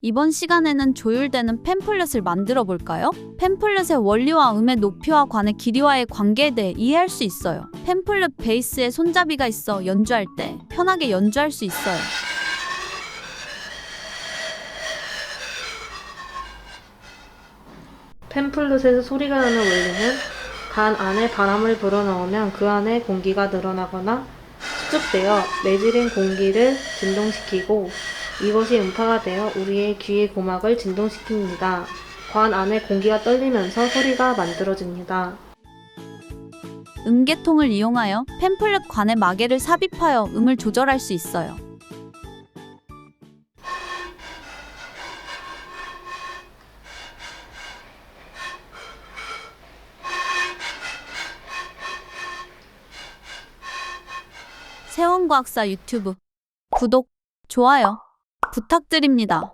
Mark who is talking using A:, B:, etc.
A: 이번 시간에는 조율되는 팸플렛을 만들어 볼까요? 팸플렛의 원리와 음의 높이와 관의 길이와의 관계에 대해 이해할 수 있어요. 팸플렛 베이스에 손잡이가 있어 연주할 때 편하게 연주할 수 있어요.
B: 팸플릿에서 소리가 나는 원리는 간 안에 바람을 불어넣으면 그 안에 공기가 늘어나거나 수축되어 내질인 공기를 진동시키고 이것이 음파가 되어 우리의 귀의 고막을 진동시킵니다. 관 안에 공기가 떨리면서 소리가 만들어집니다.
A: 음계통을 이용하여 팸플렛 관에 마개를 삽입하여 음을 조절할 수 있어요. 세원과학사 유튜브 구독, 좋아요 부탁드립니다.